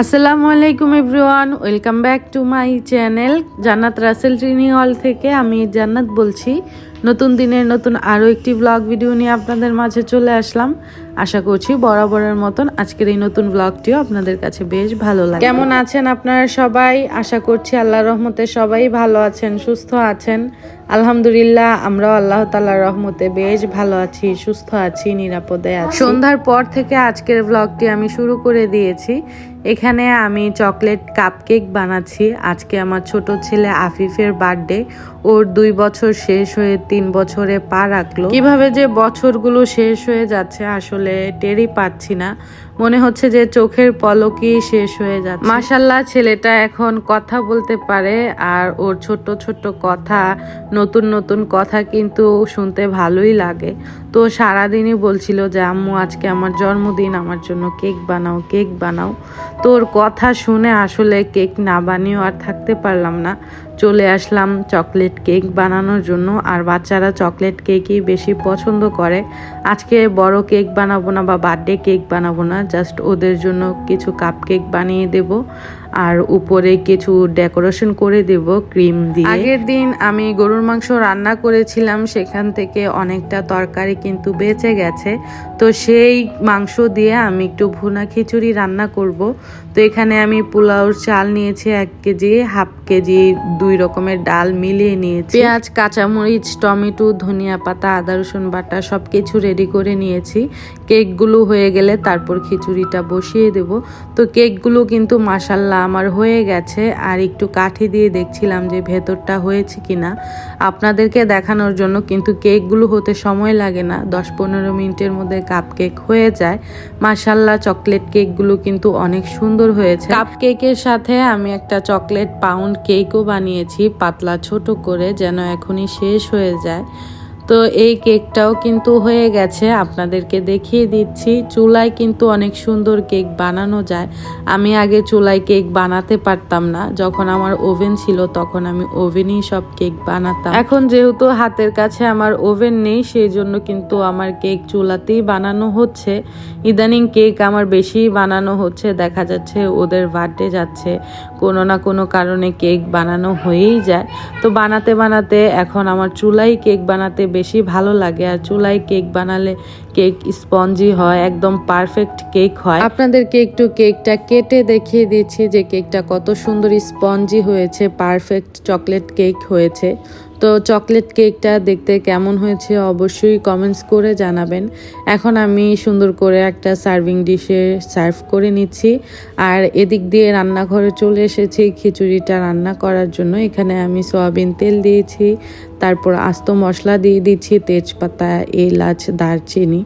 আসসালামু আলাইকুম everyone, welcome back to my channel Jannat Rasel training হল থেকে আমি জান্নাত বলছি। নতুন দিনের নতুন আরও একটি ব্লগ ভিডিও নিয়ে আপনাদের মাঝে চলে আসলাম। আশা করছি বরাবরের মতন আজকের এই নতুন ব্লগটিও আপনাদের কাছে বেশ ভালো লাগে কেমন আছেন আপনারা সবাই? আশা করছি আল্লাহ রহমতে সবাই ভালো আছেন সুস্থ আছেন। আলহামদুলিল্লাহ আমরাও আল্লাহ তাল্লাহ রহমতে বেশ ভালো আছি সুস্থ আছি নিরাপদে আছি। সন্ধ্যার পর থেকে আজকের ব্লগটি আমি শুরু করে দিয়েছি। এখানে আমি চকলেট কাপকেক বানাচ্ছি। আজকে আমার ছোট ছেলে আফিফের বার্থডে ওর দুই বছর শেষ হয়ে তিন বছরে পা রাখল। কীভাবে যে বছরগুলো শেষ হয়ে যাচ্ছে আসলে টেরই পাচ্ছি না। মনে হচ্ছে যে চোখের পলকই শেষ হয়ে যাচ্ছে। মাসাল্লাহ ছেলেটা এখন কথা বলতে পারে আর ওর ছোট ছোট কথা, নতুন নতুন কথা কিন্তু শুনতে ভালোই লাগে। তো সারাদিনই বলছিল যে, আম্মু, আজকে আমার জন্মদিন, আমার জন্য কেক বানাও কেক বানাও। তোর কথা শুনে আসলে কেক না বানিয়েও আর থাকতে পারলাম না। চলে আসলাম চকলেট কেক বানানোর জন্য, আর বাচ্চারা চকলেট কেকই বেশি পছন্দ করে। আজকে বড় কেক বানাবো না বা বার্থডে কেক বানাবো না, জাস্ট ওদের জন্য কিছু কাপ কেক বানিয়ে দেব। আর উপরে কিছু ডেকোরেশন করে দেব, ক্রিম দিয়ে। আগের দিন আমি গরুর মাংস রান্না করেছিলাম, সেখান থেকে অনেকটা তরকারি কিন্তু বেঁচে গেছে। তো সেই মাংস দিয়ে আমি একটু ভুনা খিচুড়ি রান্না করব। এখানে আমি পোলাওর চাল নিয়েছি এক কেজি, হাফ কেজি, দুই রকমের ডাল মিলিয়ে নিয়েছি। পেঁয়াজ, কাঁচামরিচ, টমেটো, ধনিয়া পাতা, আদা, রসুন বাটা সব কিছু রেডি করে নিয়েছি। কেকগুলো হয়ে গেলে তারপর খিচুড়িটা বসিয়ে দেব। তো কেকগুলো কিন্তু মাসাল্লাহ আমার হয়ে গেছে। আর একটু কাঠি দিয়ে দেখছিলাম যে ভেতরটা হয়েছে কিনা। আপনাদেরকে দেখানোর জন্য কিন্তু কেকগুলো হতে সময় লাগে না। দশ পনেরো মিনিটের মধ্যে কাপ কেক হয়ে যায়। মাসাল্লাহ চকলেট কেকগুলো কিন্তু অনেক সুন্দর হয়েছে। কাপ কেকের সাথে আমি একটা চকলেট পাউন্ড কেকও বানিয়েছি, পাতলা ছোট করে, যেন এখনই শেষ হয়ে যায়। তো এই কেকটাও কিন্তু হয়ে গেছে। আপনাদেরকে দেখিয়ে দিচ্ছি। চুলায় কিন্তু অনেক সুন্দর কেক বানানো যায়। আমি আগে চুলায় কেক বানাতে পারতাম না। যখন আমার ওভেন ছিল, তখন আমি ওভেনেই সব কেক বানাতাম। এখন যেহেতু হাতের কাছে আমার ওভেন নেই সেই জন্য কিন্তু আমার কেক চুলাতেই বানানো হচ্ছে। ইদানিং কেক আমার বেশি বানানো হচ্ছে। দেখা যাচ্ছে ওদের বার্থডে যাচ্ছে। কোনো না কোনো কারণে কেক বানানো হয়েই যায়। তো বানাতে বানাতে এখন আমার চুলাই কেক বানাতে বেশি ভালো লাগে। আর চুলায় কেক বানালে কেক স্পঞ্জি হয়, একদম পারফেক্ট কেক হয়। আপনাদেরকে একটু কেকটা কেটে দেখিয়ে দিচ্ছি যে কেকটা কত সুন্দর স্পঞ্জি হয়েছে, পারফেক্ট চকলেট কেক হয়েছে। তো চকলেট কেকটা দেখতে কেমন হয়েছে অবশ্যই কমেন্টস করে জানাবেন। এখন আমি সুন্দর করে একটা সার্ভিং ডিশে সার্ভ করে নিচ্ছি। আর এদিক দিয়ে রান্নাঘরে চলে এসেছি, খিচুড়িটা রান্না করার জন্য। এখানে আমি সয়াবিন তেল দিয়েছি, তারপর আস্ত মশলা দিয়ে দিচ্ছি, তেজপাতা, এলাচ, দারচিনি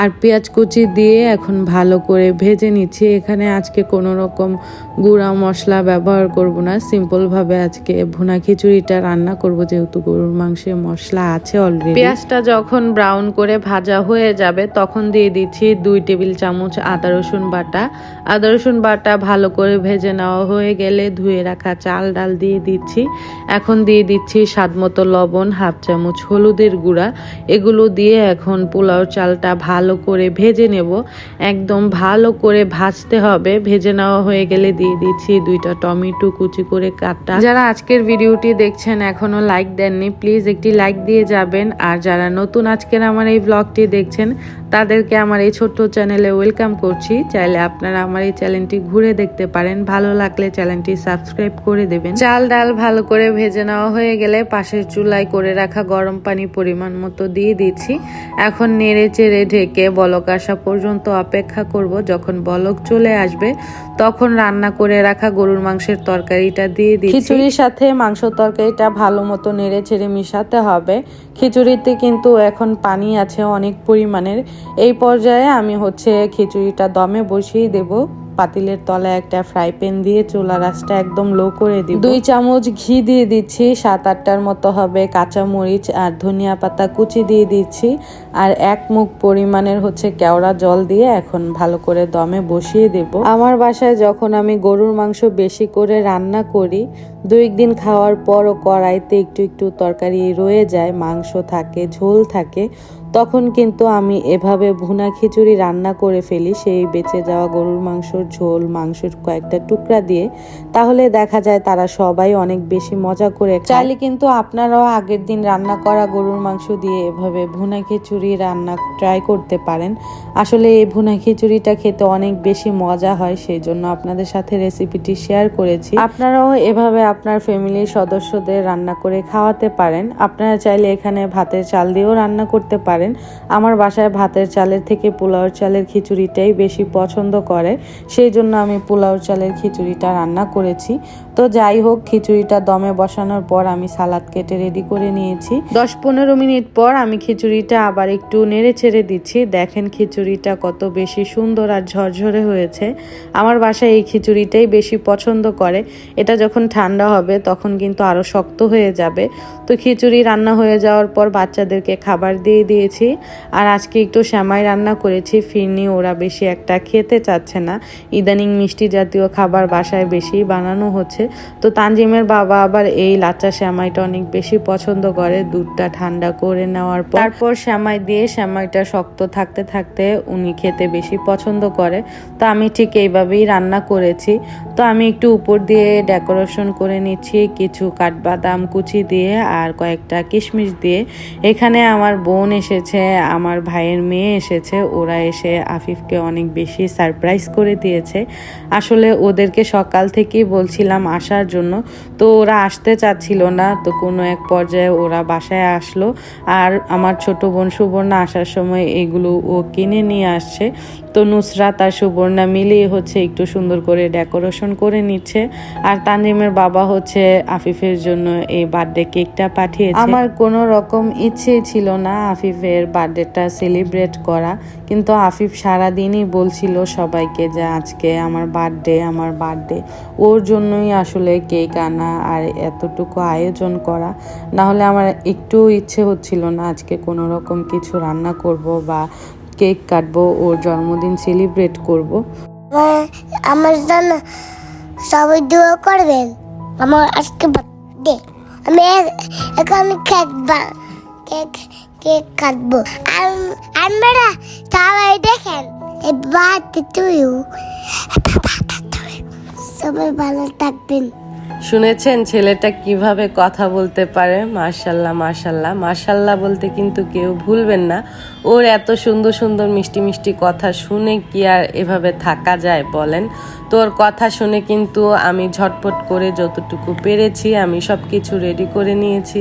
আর পেঁয়াজ কুচি দিয়ে এখন ভালো করে ভেজে নিচ্ছি। এখানে আজকে কোনো রকম গুঁড়া মশলা ব্যবহার করব না সিম্পলভাবে আজকে ভুনা খিচুড়িটা রান্না করব যেহেতু। গরুর মাংসে মশলা আছে অলরেডি পেঁয়াজটা যখন ব্রাউন করে ভাজা হয়ে যাবে, তখন দিয়ে দিচ্ছি দুই টেবিল চামচ আদা রসুন বাটা। আদা রসুন বাটা ভালো করে ভেজে নেওয়া হয়ে গেলে ধুয়ে রাখা চাল ডাল দিয়ে দিচ্ছি। এখন দিয়ে দিচ্ছি স্বাদ মতো লবণ, হাফ চামচ হলুদের গুঁড়া। এগুলো দিয়ে এখন পোলাও চালটা ভালো করে ভেজে নেব। একদম ভালো করে ভাজতে হবে। ভেজে নেওয়া হয়ে গেলে দিয়ে দিচ্ছি দুইটা টমেটো কুচি করে কাটা। যারা আজকের ভিডিওটি দেখছেন এখনও লাইক দেননি প্লিজ একটি লাইক দিয়ে যাবেন। আর যারা নতুন আজকের আমার এই ব্লগটি দেখছেন, তাদেরকে আমার এই ছোট্ট চ্যানেলে ওয়েলকাম করছি। চাইলে আপনারা আমার এই চ্যানেলটি ঘুরে দেখতে পারেন। ভালো লাগলে চ্যানেলটি সাবস্ক্রাইব করে দেবেন। চাল ডাল ভালো করে ভেজে নেওয়া হয়ে গেলে পাশের চুলায় করে রাখা গরম পানি পরিমাণ মতো দিয়ে দিচ্ছি। এখন নেড়ে চেড়ে ঢেকে বলক আসা পর্যন্ত অপেক্ষা করব। যখন বলক চলে আসবে, তখন রান্না করে রাখা গরুর মাংসের তরকারিটা দিয়ে দিচ্ছি। খিচুড়ির সাথে মাংস তরকারিটা ভালো মতো নেড়ে ছেড়ে মিশাতে হবে। খিচুড়িতে কিন্তু এখন পানি আছে অনেক পরিমাণের। এই পর্যায়ে আমি হচ্ছে খিচুড়িটা দমে বসিয়ে দেব। পাতিলের তলায় একটা ফ্রাই প্যান দিয়ে চুলা রাসটা একদম লো করে দিব। দুই চামচ ঘি দিয়ে দিচ্ছি, সাত আটটার মতো হবে কাঁচা মরিচ আর ধনিয়া পাতা কুচি দিয়ে দিচ্ছি। আর এক মুখ পরিমাণের হচ্ছে কেওড়া জল দিয়ে এখন ভালো করে দমে বসিয়ে দেব। আমার বাসায় যখন আমি গরুর মাংস বেশি করে রান্না করি, দুই দিন খাওয়ার পরও কড়াইতে একটু একটু তরকারি রয়ে যায়, মাংস থাকে, ঝোল থাকে। তখন কিন্তু আমি এভাবে ভুনা খিচুড়ি রান্না করে ফেলি, সেই বেঁচে যাওয়া গরুর মাংসর ঝোল, মাংসের কয়েকটা টুকরা দিয়ে। তাহলে দেখা যায় তারা সবাই অনেক বেশি মজা করে চাইলে কিন্তু আপনারাও আগের দিন রান্না করা গরুর মাংস দিয়ে এভাবে ভুনা খিচুড়ি রান্না ট্রাই করতে পারেন। আসলে এই ভুনা খিচুড়িটা খেতে অনেক বেশি মজা হয়, সেই জন্য আপনাদের সাথে রেসিপিটি শেয়ার করেছি। আপনারাও এভাবে আপনার ফ্যামিলির সদস্যদের রান্না করে খাওয়াতে পারেন। আপনারা চাইলে এখানে ভাতের চাল দিয়েও রান্না করতে পারেন। আমার বাসায় ভাতের চালের থেকে পোলাওর চালের খিচুড়িটাই বেশি পছন্দ করে। সেই জন্য আমি পোলাওর চালের খিচুড়িটা রান্না করেছি। তো যাই হোক, খিচুড়িটা দমে বসানোর পর আমি সালাদ কেটে রেডি করে নিয়েছি। দশ পনেরো মিনিট পর আমি খিচুড়িটা আবার একটু নেড়ে ছেড়ে দিচ্ছি। দেখেন খিচুড়িটা কত বেশি সুন্দর আর ঝরঝরে হয়েছে। আমার বাসায় এই খিচুড়িটাই বেশি পছন্দ করে। এটা যখন ঠান্ডা হবে, তখন কিন্তু আরও শক্ত হয়ে যাবে। তো খিচুড়ি রান্না হয়ে যাওয়ার পর বাচ্চাদেরকে খাবার দিয়ে দিয়েছি। আর আজকে একটু শ্যামাই রান্না করেছি। ফিরনি ওরা বেশি একটা খেতে চাচ্ছে না। ইদানিং মিষ্টি জাতীয় খাবার বাসায় বেশি বানানো হচ্ছে। তো তানজিমের বাবা আবার এই লাচ্চা শ্যামাইটা অনেক বেশি পছন্দ করে। দুধটা ঠান্ডা করে নেওয়ার পর তারপর শ্যামাই দিয়ে শ্যামাইটা শক্ত থাকতে থাকতে উনি খেতে বেশি পছন্দ করে। তো আমি ঠিক এইভাবেই রান্না করেছি। তো আমি একটু উপর দিয়ে ডেকোরেশন করে নিচ্ছি। কিছু কাঠবাদাম কুচি দিয়ে আর কয়েকটা কিশমিশ দিয়ে। এখানে আমার বোন এসেছে, আমার ভাইয়ের মেয়ে এসেছে, ওরা এসে আফিফকে অনেক বেশি সারপ্রাইজ করে দিয়েছে। আসলে ওদেরকে সকাল থেকেই বলছিলাম আসার জন্য, তো ওরা আসতে চাচ্ছিল না, তো কোনো এক পর্যায়ে ওরা বাসায় আসলো। আর আমার ছোট বোন সুবর্ণা আসার সময় এগুলো ও কিনে নিয়ে আসছে। তো নুসরাত আর সুবর্ণা মিলিয়ে হচ্ছে একটু সুন্দর করে ডেকোরেশন করে নিচ্ছে। আর তানজিমের বাবা হচ্ছে আফিফের জন্য এই বার্থডে কেকটা পাঠিয়েছে। আমার কোনো রকম ইচ্ছে ছিল না আফিফের বার্থডেটা সেলিব্রেট করা কিন্তু আফিফ সারাদিনই বলছিল সবাইকে যে আজকে আমার বার্থডে আমার বার্থডে। ওর জন্যই আসলে কেক আনা আর এতটুকু আয়োজন করা। না হলে আমার একটু ইচ্ছে হচ্ছিল না আজকে কোনো রকম কিছু রান্না করব বা কেক কাটবো ওর জন্মদিন সেলিব্রেট করব। আমার- আমার জন্য সবাই দোয়া করবেন। আমার আজকে বার্থডে। আমি এখন কেক বা- কেক কেক কাটবো। আর আমরা সবাই দেখেন টু ইউ সবাই ভালো থাকবেন। শুনেছেন ছেলেটা কীভাবে কথা বলতে পারে? মার্শাল্লাহ মার্শাল্লাহ মার্শাল্লাহ বলতে কিন্তু কেউ ভুলবেন না। ওর এত সুন্দর সুন্দর মিষ্টি মিষ্টি কথা শুনে কি আর এভাবে থাকা যায় বলেন? তোর কথা শুনে কিন্তু আমি ঝটপট করে যতটুকু পেরেছি, আমি সব কিছু রেডি করে নিয়েছি।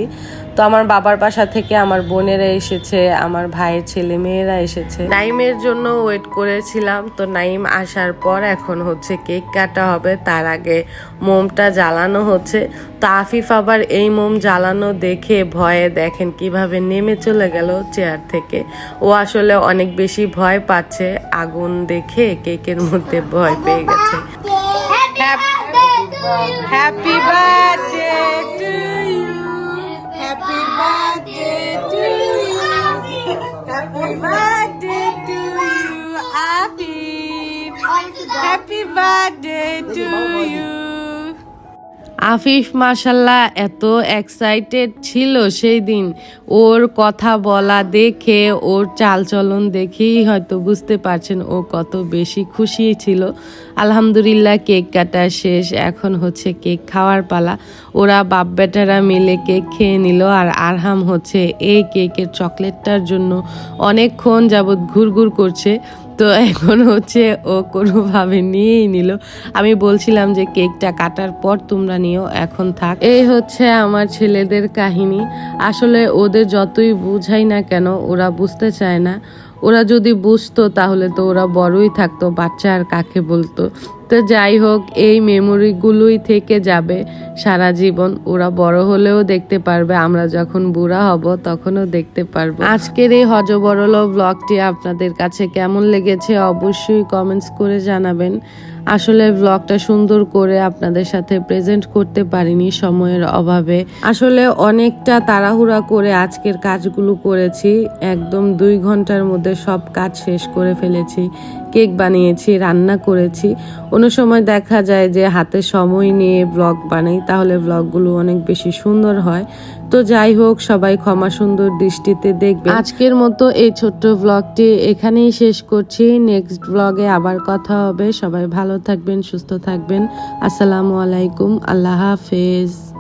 তো আমার বাবার বাসা থেকে আমার বোনেরা এসেছে আমার ভাইয়ের ছেলে মেয়েরা এসেছে। নাইমের জন্য ওয়েট করেছিলাম তো নাইম আসার পর এখন হচ্ছে কেক কাটা হবে তার আগে মোমটা জ্বালানো হচ্ছে। তো আফিফ আবার এই মোম জ্বালানো দেখে ভয়ে দেখেন কীভাবে নেমে চলে গেল চেয়ার থেকে। ও আসলে অনেক বেশি ভয় পাচ্ছে আগুন দেখে কেকের মধ্যে ভয় পেয়ে গেছে। Happy birthday Happy birthday to you, Happy, Happy birthday to you. Afif মাসাল্লাহ এত এক্সাইটেড ছিল সেই দিন ওর কথা বলা দেখে, ওর চালচলন দেখেই হয়তো বুঝতে পারছেন ও কত বেশি খুশি ছিল। আলহামদুলিল্লাহ কেক কাটা শেষ, এখন হচ্ছে কেক খাওয়ার পালা। ওরা বাপ বেটারা মিলে কেক খেয়ে নিল আর আরহাম হচ্ছে এই কেকের চকলেটটার জন্য অনেকক্ষণ যাবৎ ঘুরঘুর করছে। তো এখন হচ্ছে ও কোনোভাবে নিয়েই নিল। আমি বলছিলাম যে কেকটা কাটার পর তোমরা নিও, এখন থাক। এই হচ্ছে আমার ছেলেদের কাহিনী। আসলে ওদের যতই বুঝাই না কেন, ওরা বুঝতে চায় না। ওরা যদি বুঝতো তাহলে তো ওরা বড়ই থাকতো, বাচ্চা আর কাকে বলতো? তো যাই হোক, এই মেমোরিগুলোই থেকে যাবে সারা জীবন। ওরা বড় হলেও দেখতে পারবে, আমরা যখন বুড়া হব তখনও দেখতে পারব। আজকের এই হজবরল ব্লগটি আপনাদের কাছে কেমন লেগেছে অবশ্যই কমেন্টস করে জানাবেন। আসলে ব্লগটা সুন্দর করে আপনাদের সাথে প্রেজেন্ট করতে পারিনি সময়ের অভাবে। আসলে অনেকটা তাড়াহুড়া করে আজকের কাজগুলো করেছি। একদম দুই ঘণ্টার মধ্যে সব কাজ শেষ করে ফেলেছি। কেক বানিয়েছি, রান্না করেছি। কোনো সময় দেখা যায় যে হাতে সময় নিয়ে ব্লগ বানাই, তাহলে ব্লগগুলো অনেক বেশি সুন্দর হয়। তো যাই হোক, সবাই ক্ষমা সুন্দর দৃষ্টিতে দেখবে আজকের মতো এই ছোট্ট ব্লগটি এখানেই শেষ করছি। নেক্সট ব্লগে আবার কথা হবে। সবাই ভালো থাকবেন, সুস্থ থাকবেন। আসসালামু আলাইকুম। আল্লাহ হাফেজ।